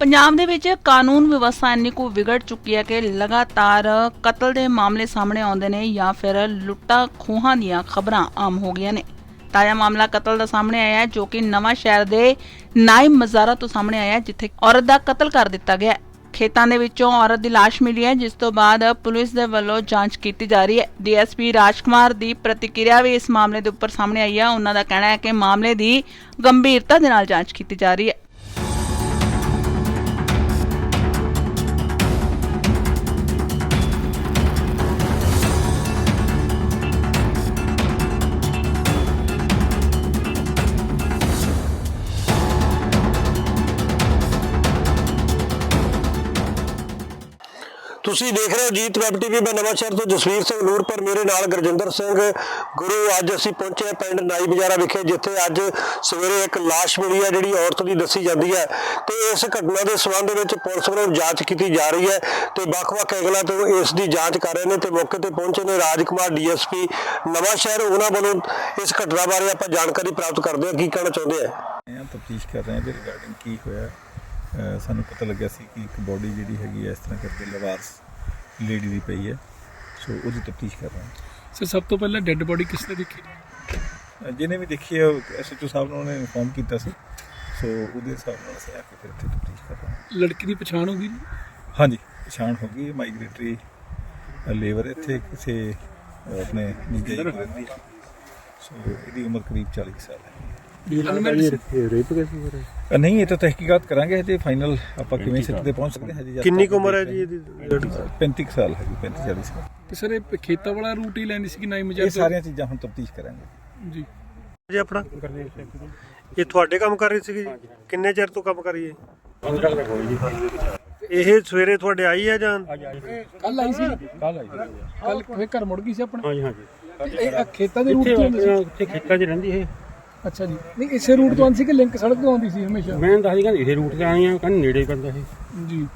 ਪੰਜਾਬ ਦੇ ਵਿੱਚ ਕਾਨੂੰਨ ਵਿਵਸਥਾ ਇੰਨੀ ਕੁ ਵਿਗੜ ਚੁੱਕੀ ਹੈ ਕਿ ਲਗਾਤਾਰ ਕਤਲ ਦੇ ਮਾਮਲੇ ਸਾਹਮਣੇ ਆਉਂਦੇ ਨੇ ਜਾਂ ਫਿਰ ਲੁੱਟਾਂ ਖੋਹਾਂ ਦੀਆਂ ਖਬਰਾਂ ਆਮ ਹੋ ਗਈਆਂ ਨੇ। ਤਾਜ਼ਾ ਮਾਮਲਾ ਕਤਲ ਦਾ ਸਾਹਮਣੇ ਆਇਆ ਹੈ ਜੋ ਕਿ ਨਵਾਂ ਸ਼ਹਿਰ ਦੇ ਨਾਇਮ ਮਜ਼ਾਰਾ ਤੋਂ ਸਾਹਮਣੇ ਆਇਆ ਹੈ, ਜਿੱਥੇ ਔਰਤ ਦਾ ਕਤਲ ਕਰ ਦਿੱਤਾ ਗਿਆ ਖੇਤਾਂ ਦੇ ਵਿੱਚੋਂ ਔਰਤ ਦੀ ਲਾਸ਼ ਮਿਲੀ ਹੈ ਜਿਸ ਤੋਂ ਬਾਅਦ ਪੁਲਿਸ ਦੇ ਵੱਲੋਂ ਜਾਂਚ ਕੀਤੀ ਜਾ ਰਹੀ ਹੈ। ਡੀਐਸਪੀ ਰਾਜਕੁਮਾਰ ਦੀ ਪ੍ਰਤੀਕਿਰਿਆ ਵੀ ਇਸ ਮਾਮਲੇ ਦੇ ਉੱਪਰ ਸਾਹਮਣੇ ਆਈ ਹੈ। ਉਹਨਾਂ ਦਾ ਕਹਿਣਾ ਹੈ ਕਿ ਮਾਮਲੇ ਦੀ ਗੰਭੀਰਤਾ ਦੇ ਨਾਲ ਜਾਂਚ ਕੀਤੀ ਜਾ ਰਹੀ ਹੈ। ਤੁਸੀਂ ਦੇਖ ਰਹੇ ਹੋ ਜੀਤ ਵੈਬ ਟੀਵੀ, ਮੈਂ ਨਵਾਂ ਸ਼ਹਿਰ ਤੋਂ ਜਸਵੀਰ ਸਿੰਘ ਨੂਰਪੁਰ ਮੇਰੇ ਨਾਲ ਗੁਰਜਿੰਦਰ ਸਿੰਘ ਗੁਰੂ, ਅੱਜ ਅਸੀਂ ਪਹੁੰਚੇ ਪਿੰਡ ਨਾਈ ਬਜ਼ਾਰਾ ਵਿਖੇ, ਜਿੱਥੇ ਅੱਜ ਸਵੇਰੇ ਇੱਕ ਲਾਸ਼ ਮਿਲੀ ਹੈ, ਜਿਹੜੀ ਔਰਤ ਦੀ ਦੱਸੀ ਜਾਂਦੀ ਹੈ। ਤੇ ਇਸ ਘਟਨਾ ਦੇ ਸੰਬੰਧ ਵਿੱਚ ਪੁਲਿਸ ਵੱਲੋਂ ਜਾਂਚ ਕੀਤੀ ਜਾ ਰਹੀ ਹੈ ਤੇ ਵੱਖ-ਵੱਖ ਐਂਗਲਾਂ ਤੋਂ ਇਸ ਦੀ ਜਾਂਚ ਕਰ ਰਹੇ ਨੇ ਤੇ ਮੌਕੇ ਤੇ ਪਹੁੰਚੇ ਨੇ ਰਾਜਕੁਮਾਰ ਡੀਐਸਪੀ ਨਵਾਂ ਸ਼ਹਿਰ। ਉਹਨਾਂ ਵੱਲੋਂ ਇਸ ਘਟਨਾ ਬਾਰੇ ਆਪਾਂ ਜਾਣਕਾਰੀ ਪ੍ਰਾਪਤ ਕਰਦੇ ਹਾਂ। ਕੀ ਕਹਿਣਾ ਚਾਹੁੰਦੇ ਆ? ਤਫਤੀਸ਼ ਕਰ ਰਹੇ ਹਾਂ ਇਹਦੇ ਰਿਗਾਰਡਿੰਗ ਕੀ ਹੋਇਆ। ਸਾਨੂੰ ਪਤਾ ਲੱਗਿਆ ਸੀ ਕਿ ਇੱਕ ਬੋਡੀ ਜਿਹੜੀ ਹੈਗੀ ਹੈ ਇਸ ਤਰ੍ਹਾਂ ਕਰਕੇ ਲਵਾਰਸ ਲੇਡੀ ਦੀ ਪਈ ਹੈ। ਸੋ ਉਹਦੀ ਤਫਤੀਸ਼ ਕਰ ਰਹੇ ਹਾਂ। ਸਰ ਸਭ ਤੋਂ ਪਹਿਲਾਂ ਡੈੱਡ ਬੋਡੀ ਕਿਸ ਨੇ ਦੇਖੀ? ਜਿਹਨੇ ਵੀ ਦੇਖੀ ਹੈ ਐਸਐਚਓ ਸਾਹਿਬ ਨੇ ਉਹਨੇ ਇਨਫੋਰਮ ਕੀਤਾ ਸੀ। ਸੋ ਉਹਦੇ ਹਿਸਾਬ ਨਾਲ ਅਸੀਂ ਆ ਕੇ ਫਿਰ ਇੱਥੇ ਤਫਤੀਸ਼ ਕਰ ਰਹੇ ਹਾਂ। ਲੜਕੀ ਦੀ ਪਛਾਣ ਹੋ ਗਈ? ਹਾਂਜੀ ਪਛਾਣ ਹੋ ਗਈ ਮਾਈਗ੍ਰੇਟਰੀ ਲੇਬਰ ਇੱਥੇ ਕਿਸੇ ਆਪਣੇ ਨਿੱਜੀ ਸੋ ਇਹਦੀ ਉਮਰ ਕਰੀਬ 40 ਕੁ ਸਾਲ ਹੈ। ਅਨਮੈਰਿਡ ਅਹ ਨਹੀਂ ਇਹ ਤਾਂ ਤਹਿਕੀਕਾਤ ਕਰਾਂਗੇ ਹਜੇ ਫਾਈਨਲ ਆਪਾਂ ਕਿਵੇਂ ਸਿੱਟ ਤੇ ਪਹੁੰਚ ਸਕਦੇ ਹਾਂ ਹਜੇ ਜਦ ਕਿੰਨੀ ਕੁ ਉਮਰ ਹੈ ਜੀ ਇਹਦੀ 35 ਕੁ ਸਾਲ ਹੈਗੀ 35 40 ਸਾਲ। ਤੇ ਸਰ ਇਹ ਖੇਤਾਂ ਵਾਲਾ ਰੂਟ ਹੀ ਲੈਣੀ ਸੀ ਕਿ ਨਾਈ ਮਜਾ ਇਹ ਸਾਰੀਆਂ ਚੀਜ਼ਾਂ ਹੁਣ ਤਫਤੀਸ਼ ਕਰਾਂਗੇ। ਜੀ। ਜੀ ਆਪਣਾ? ਇਹ ਤੁਹਾਡੇ ਕੰਮ ਕਰ ਰਹੀ ਸੀਗੀ ਜੀ? ਕਿੰਨੇ ਚਿਰ ਤੋਂ ਕੰਮ ਕਰੀਏ ਇਹ ਸਵੇਰੇ ਤੁਹਾਡੇ ਆਈ ਹੈ ਜਾਂ ਕੱਲ ਆਈ ਸੀ। ਕੱਲ ਆਈ ਕੱਲ ਫੇਰ ਘਰ ਮੁੜ ਗਈ ਸੀ ਆਪਣਾ। ਹਾਂਜੀ ਹਾਂਜੀ। ਇਹ ਇਹ ਖੇਤਾਂ ਦੇ ਰੂਟ ਤੋਂ ਖੇਤਾਂ 'ਚ ਰਹਿੰਦੀ ਇਹ। ਅੱਛਾ ਜੀ। ਨਹੀਂ ਇਸੇ ਰੂਟ ਤੋਂ ਆਉਂਦੀ ਸੀ ਕਿ ਲਿੰਕ ਸੜਕ ਤੋਂ ਆਉਂਦੀ ਸੀ ਹਮੇਸ਼ਾ? ਮੈਂ ਦੱਸਦੀ ਕਹਿੰਦੀ ਇਹ ਰੂਟ ਤੇ ਆਈ ਆ ਕਹਿੰਦੀ ਨੇੜੇ ਪੈਂਦਾ ਇਹ। ਜੀ।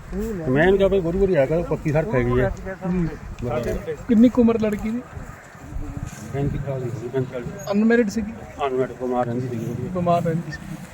ਮੈਂ ਕਿਹਾ ਬਈ ਗੁਰੂ ਗੁਰੂ ਆ ਕੇ ਪੱਕੀ ਸੜਕ ਹੈਗੀ ਆ। ਕਿੰਨੀ ਕੁ ਉਮਰ ਲੜਕੀ ਦੀ? 35 ਸਾਲ ਦੀ ਹੋਈ 45 ਅਨਮੈਰਿਡ ਸੀਗੀ? ਅਨਮੈਟ ਕੁਮਾਰ ਰਹਿੰਦੀ ਸੀ ਬਿਮਾਰ ਰਹਿੰਦੀ ਸੀ